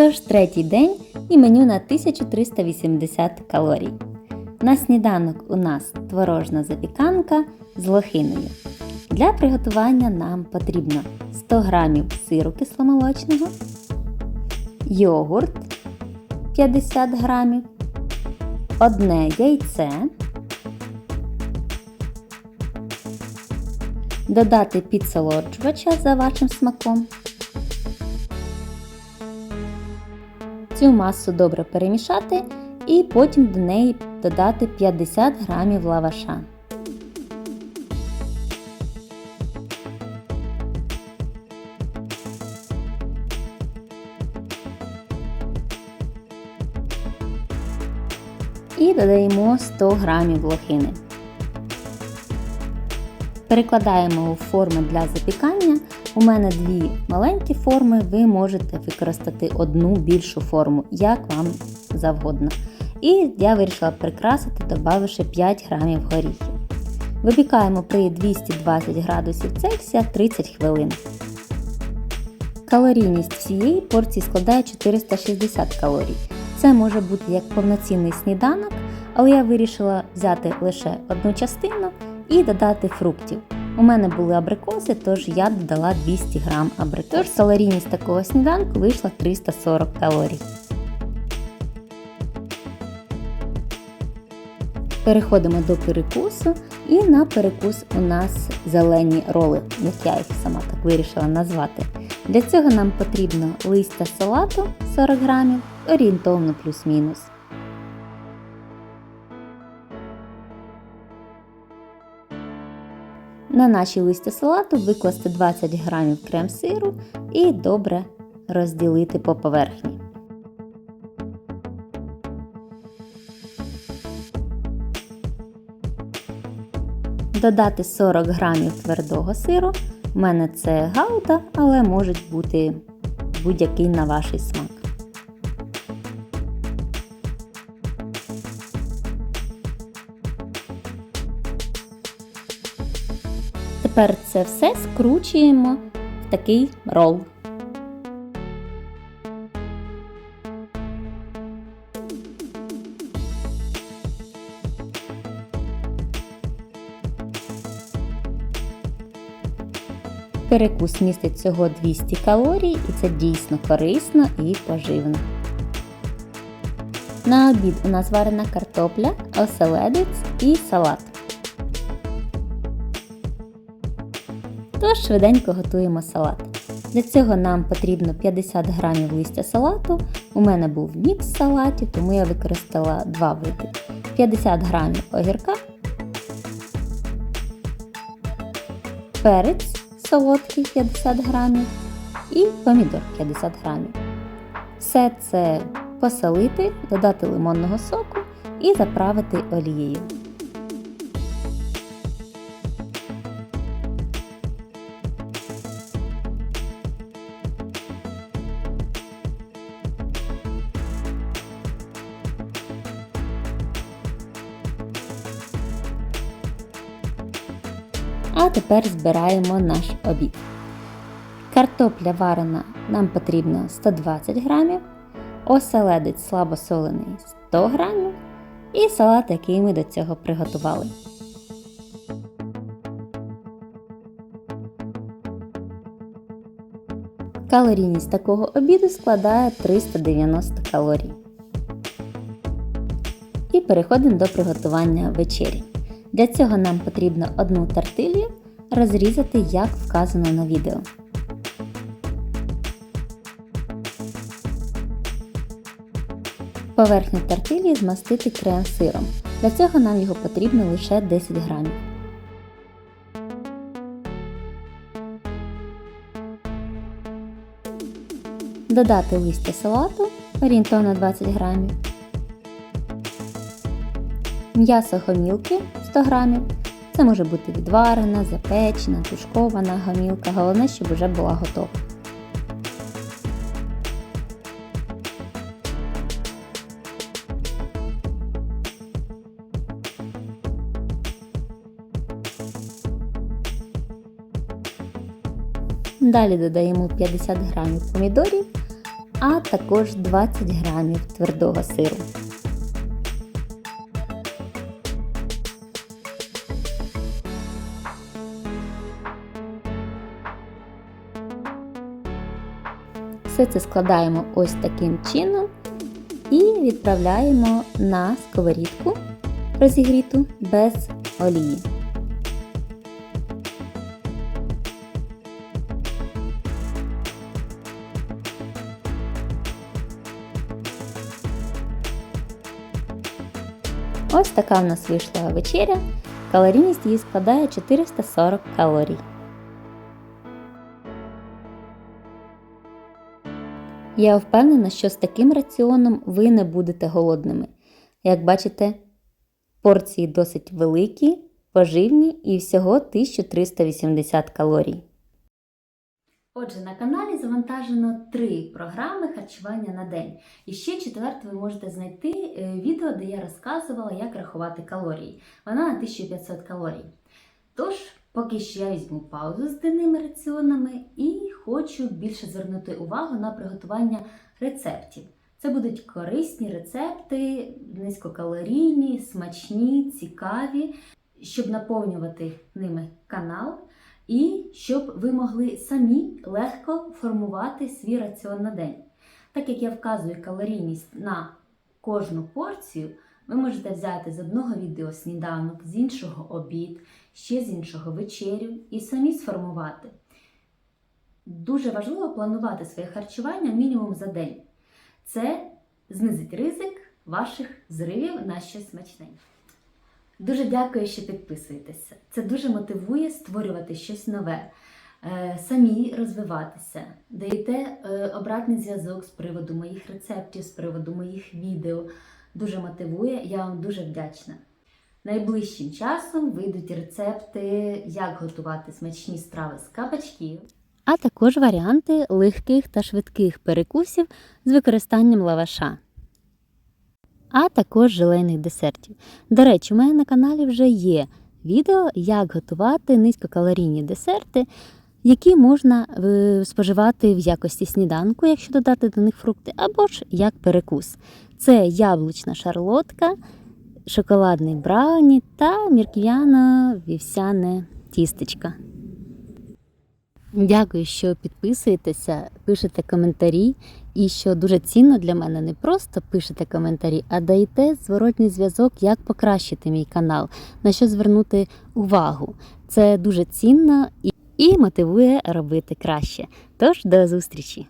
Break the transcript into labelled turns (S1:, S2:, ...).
S1: Тож третій день і меню на 1380 калорій. На сніданок у нас творожна запіканка з лохиною. Для приготування нам потрібно 100 г сиру кисломолочного, йогурт 50 г, одне яйце, додати підсолоджувача за вашим смаком. Цю масу добре перемішати і потім до неї додати 50 г лаваша. І додаємо 100 г лохини. Перекладаємо у форми для запікання. У мене дві маленькі форми, ви можете використати одну більшу форму, як вам завгодно. І я вирішила прикрасити, додавши 5 грамів горіхів. Випікаємо при 220 градусів Цельсія 30 хвилин. Калорійність всієї порції складає 460 калорій. Це може бути як повноцінний сніданок, але я вирішила взяти лише одну частину і додати фруктів. У мене були абрикоси, тож я додала 200 г абрикос. Тож калорійність такого сніданку вийшла 340 калорій. Переходимо до перекусу, і на перекус у нас зелені роли, як я їх сама так вирішила назвати. Для цього нам потрібно листя салату 40 грамів, орієнтовно плюс-мінус. На наші листя салату викласти 20 грамів крем-сиру і добре розділити по поверхні. Додати 40 грамів твердого сиру. У мене це гауда, але може бути будь-який на ваш смак. Тепер це все скручуємо в такий рол. Перекус містить всього 200 калорій і це дійсно корисно і поживно. На обід у нас варена картопля, оселедець і салат. Тож швиденько готуємо салат. Для цього нам потрібно 50 грамів листя салату. У мене був мікс салатів, тому я використала два види. 50 грамів огірка, перець солодкий 50 грамів і помідор 50 грамів. Все це посолити, додати лимонного соку і заправити олією. А тепер збираємо наш обід. Картопля варена нам потрібно 120 грамів, оселедець слабосолений 100 грамів і салат, який ми до цього приготували. Калорійність такого обіду складає 390 калорій. І переходимо до приготування вечері. Для цього нам потрібно одну тартилью розрізати, як вказано на відео. Поверхню тартилі змастити крем-сиром. Для цього нам його потрібно лише 10 грамів. Додати листя салату орієнтовно 20 грамів. М'ясо гомілки 100 грамів. Це може бути відварена, запечена, тушкована гомілка. Головне, щоб вже була готова. Далі додаємо 50 грамів помідорів а також 20 грамів твердого сиру. Все це складаємо ось таким чином і відправляємо на сковорідку розігріту без олії. Ось така в нас вийшла вечеря. Калорійність її складає 440 калорій. Я впевнена, що з таким раціоном ви не будете голодними. Як бачите, порції досить великі, поживні і всього 1380 калорій. Отже, на каналі завантажено три програми харчування на день. І ще четверту ви можете знайти е, відео, де я розказувала, як рахувати калорії. Вона на 1500 калорій. Тож, поки що я візьму паузу з денними раціонами і хочу більше звернути увагу на приготування рецептів. Це будуть корисні рецепти, низькокалорійні, смачні, цікаві, щоб наповнювати ними канал і щоб ви могли самі легко формувати свій раціон на день. Так як я вказую калорійність на кожну порцію, ви можете взяти з одного відео сніданок, з іншого обід, ще з іншого вечерю і самі сформувати. Дуже важливо планувати своє харчування мінімум за день. Це знизить ризик ваших зривів на щось смачненьке. Дуже дякую, що підписуєтеся. Це дуже мотивує створювати щось нове, е, самі розвиватися. Даєте е, обратний зв'язок з приводу моїх рецептів, з приводу моїх відео. Дуже мотивує, я вам дуже вдячна. Найближчим часом вийдуть рецепти, як готувати смачні страви з кабачків, а також варіанти легких та швидких перекусів з використанням лаваша а також желейних десертів. До речі, у мене на каналі вже є відео, як готувати низькокалорійні десерти, які можна е, споживати в якості сніданку, якщо додати до них фрукти, або ж як перекус. Це яблучна шарлотка, шоколадний брауні та мірквяно-вівсяне тістечка. Дякую, що підписуєтеся, пишете коментарі. І що дуже цінно для мене, не просто пишете коментарі, а даєте зворотній зв'язок, як покращити мій канал, на що звернути увагу. Це дуже цінно і мотивує робити краще. Тож до зустрічі!